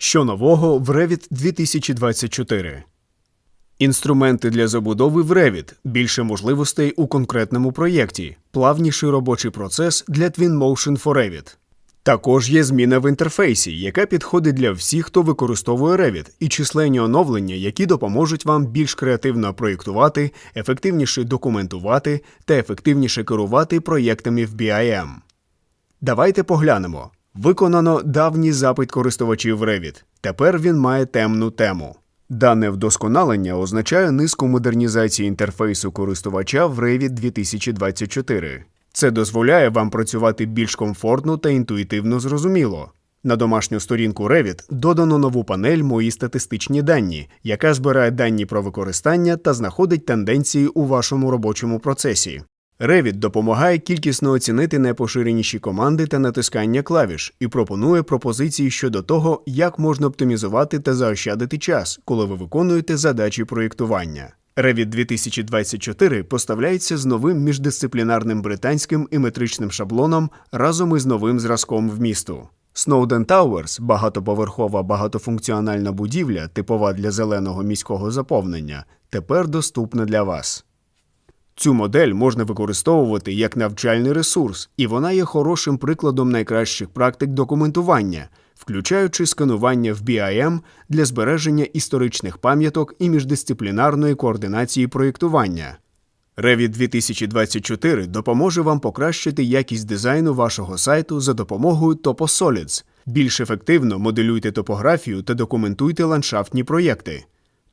Що нового в Revit 2024? Інструменти для забудови в Revit, більше можливостей у конкретному проєкті, плавніший робочий процес для Twinmotion for Revit. Також є зміна в інтерфейсі, яка підходить для всіх, хто використовує Revit, і численні оновлення, які допоможуть вам більш креативно проєктувати, ефективніше документувати та ефективніше керувати проєктами в BIM. Давайте поглянемо. Виконано давній запит користувачів Revit. Тепер він має темну тему. Дане вдосконалення означає низку модернізації інтерфейсу користувача в Revit 2024. Це дозволяє вам працювати більш комфортно та інтуїтивно зрозуміло. На домашню сторінку Revit додано нову панель Мої статистичні дані, яка збирає дані про використання та знаходить тенденції у вашому робочому процесі. Revit допомагає кількісно оцінити найпоширеніші команди та натискання клавіш і пропонує пропозиції щодо того, як можна оптимізувати та заощадити час, коли ви виконуєте задачі проєктування. Revit 2024 поставляється з новим міждисциплінарним британським і метричним шаблоном разом із новим зразком вмісту. Snowden Towers – багатоповерхова багатофункціональна будівля, типова для зеленого міського заповнення, тепер доступна для вас. Цю модель можна використовувати як навчальний ресурс, і вона є хорошим прикладом найкращих практик документування, включаючи сканування в BIM для збереження історичних пам'яток і міждисциплінарної координації проєктування. Revit 2024 допоможе вам покращити якість дизайну вашого сайту за допомогою TopoSolids. Більш ефективно моделюйте топографію та документуйте ландшафтні проєкти.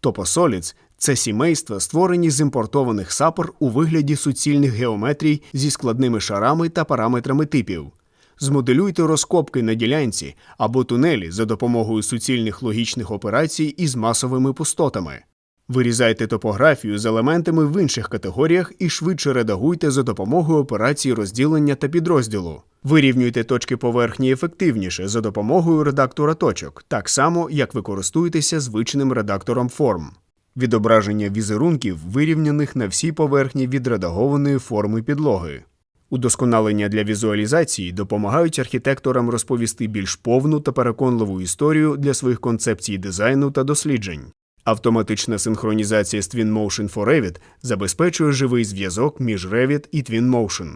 TopoSolids – це сімейства, створені з імпортованих сапор у вигляді суцільних геометрій зі складними шарами та параметрами типів. Змоделюйте розкопки на ділянці або тунелі за допомогою суцільних логічних операцій із масовими пустотами. Вирізайте топографію з елементами в інших категоріях і швидше редагуйте за допомогою операцій розділення та підрозділу. Вирівнюйте точки поверхні ефективніше за допомогою редактора точок, так само як ви користуєтеся звичним редактором форм. Відображення візерунків, вирівняних на всій поверхні відредагованої форми підлоги. Удосконалення для візуалізації допомагають архітекторам розповісти більш повну та переконливу історію для своїх концепцій дизайну та досліджень. Автоматична синхронізація з Twinmotion for Revit забезпечує живий зв'язок між Revit і Twinmotion.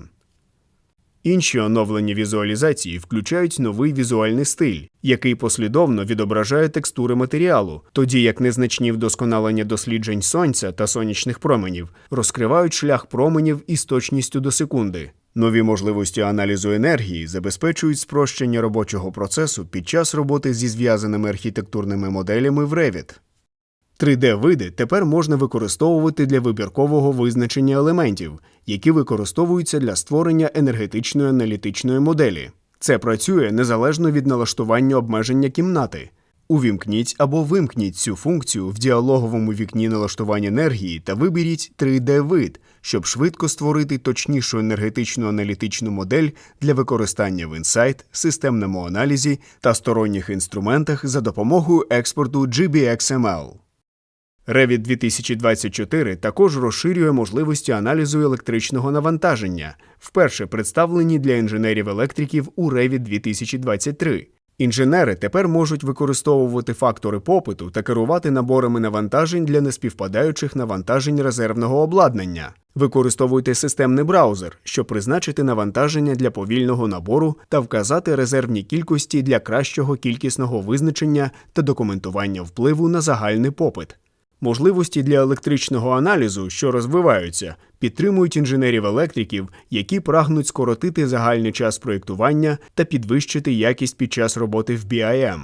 Інші оновлення візуалізації включають новий візуальний стиль, який послідовно відображає текстури матеріалу, тоді як незначні вдосконалення досліджень сонця та сонячних променів розкривають шлях променів із точністю до секунди. Нові можливості аналізу енергії забезпечують спрощення робочого процесу під час роботи зі зв'язаними архітектурними моделями в Revit. 3D-види тепер можна використовувати для вибіркового визначення елементів, які використовуються для створення енергетичної аналітичної моделі. Це працює незалежно від налаштування обмеження кімнати. Увімкніть або вимкніть цю функцію в діалоговому вікні налаштування енергії та виберіть 3D-вид, щоб швидко створити точнішу енергетичну аналітичну модель для використання в інсайт, системному аналізі та сторонніх інструментах за допомогою експорту GBXML. Revit 2024 також розширює можливості аналізу електричного навантаження, вперше представлені для інженерів-електриків у Revit 2023. Інженери тепер можуть використовувати фактори попиту та керувати наборами навантажень для неспівпадаючих навантажень резервного обладнання. Використовуйте системний браузер, щоб призначити навантаження для повільного набору та вказати резервні кількості для кращого кількісного визначення та документування впливу на загальний попит. Можливості для електричного аналізу, що розвиваються, підтримують інженерів-електриків, які прагнуть скоротити загальний час проєктування та підвищити якість під час роботи в BIM.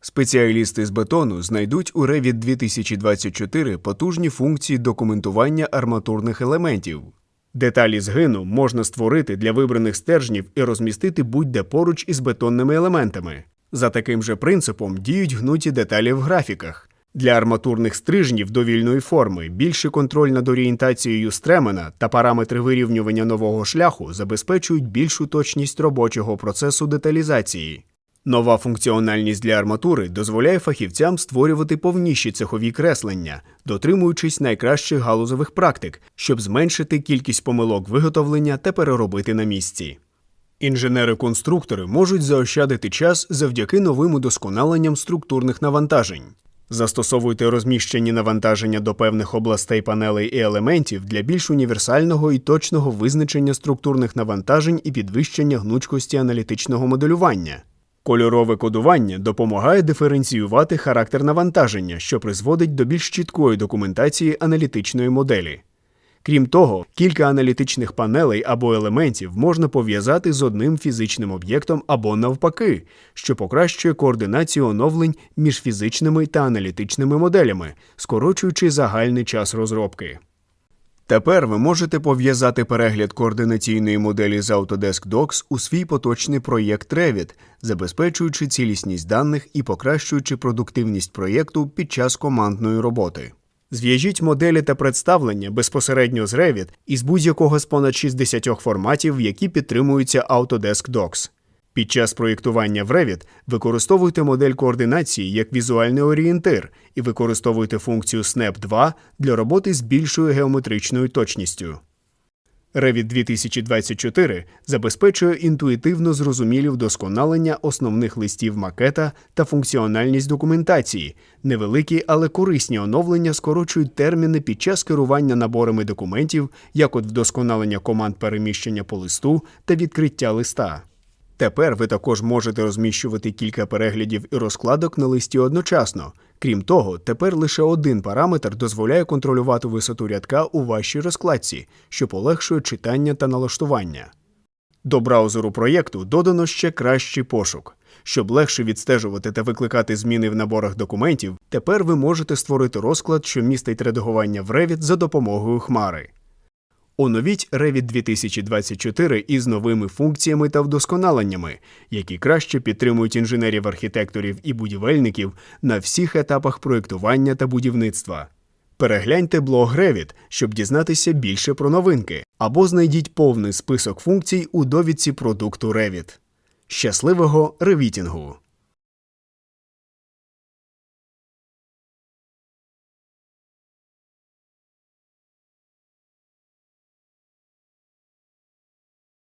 Спеціалісти з бетону знайдуть у Revit 2024 потужні функції документування арматурних елементів. Деталі згину можна створити для вибраних стержнів і розмістити будь-де поруч із бетонними елементами. За таким же принципом діють гнуті деталі в графіках. Для арматурних стрижнів довільної форми більший контроль над орієнтацією стремена та параметри вирівнювання нового шляху забезпечують більшу точність робочого процесу деталізації. Нова функціональність для арматури дозволяє фахівцям створювати повніші цехові креслення, дотримуючись найкращих галузових практик, щоб зменшити кількість помилок виготовлення та переробити на місці. Інженери-конструктори можуть заощадити час завдяки новим удосконаленням структурних навантажень. Застосовуйте розміщені навантаження до певних областей панелей і елементів для більш універсального і точного визначення структурних навантажень і підвищення гнучкості аналітичного моделювання. Кольорове кодування допомагає диференціювати характер навантаження, що призводить до більш чіткої документації аналітичної моделі. Крім того, кілька аналітичних панелей або елементів можна пов'язати з одним фізичним об'єктом або навпаки, що покращує координацію оновлень між фізичними та аналітичними моделями, скорочуючи загальний час розробки. Тепер ви можете пов'язати перегляд координаційної моделі з Autodesk Docs у свій поточний проєкт Revit, забезпечуючи цілісність даних і покращуючи продуктивність проєкту під час командної роботи. Зв'яжіть моделі та представлення безпосередньо з Revit із будь-якого з понад 60 форматів, які підтримуються Autodesk Docs. Під час проєктування в Revit використовуйте модель координації як візуальний орієнтир і використовуйте функцію Snap 2 для роботи з більшою геометричною точністю. Revit 2024 забезпечує інтуїтивно зрозумілі вдосконалення основних листів макета та функціональність документації. Невеликі, але корисні оновлення скорочують терміни під час керування наборами документів, як от вдосконалення команд переміщення по листу та відкриття листа. Тепер ви також можете розміщувати кілька переглядів і розкладок на листі одночасно. Крім того, тепер лише один параметр дозволяє контролювати висоту рядка у вашій розкладці, що полегшує читання та налаштування. До браузеру проєкту додано ще кращий пошук. Щоб легше відстежувати та викликати зміни в наборах документів, тепер ви можете створити розклад, що містить редагування в Revit за допомогою Хмари. Оновіть Revit 2024 із новими функціями та вдосконаленнями, які краще підтримують інженерів-архітекторів і будівельників на всіх етапах проєктування та будівництва. Перегляньте блог Revit, щоб дізнатися більше про новинки, або знайдіть повний список функцій у довідці продукту Revit. Щасливого ревітінгу!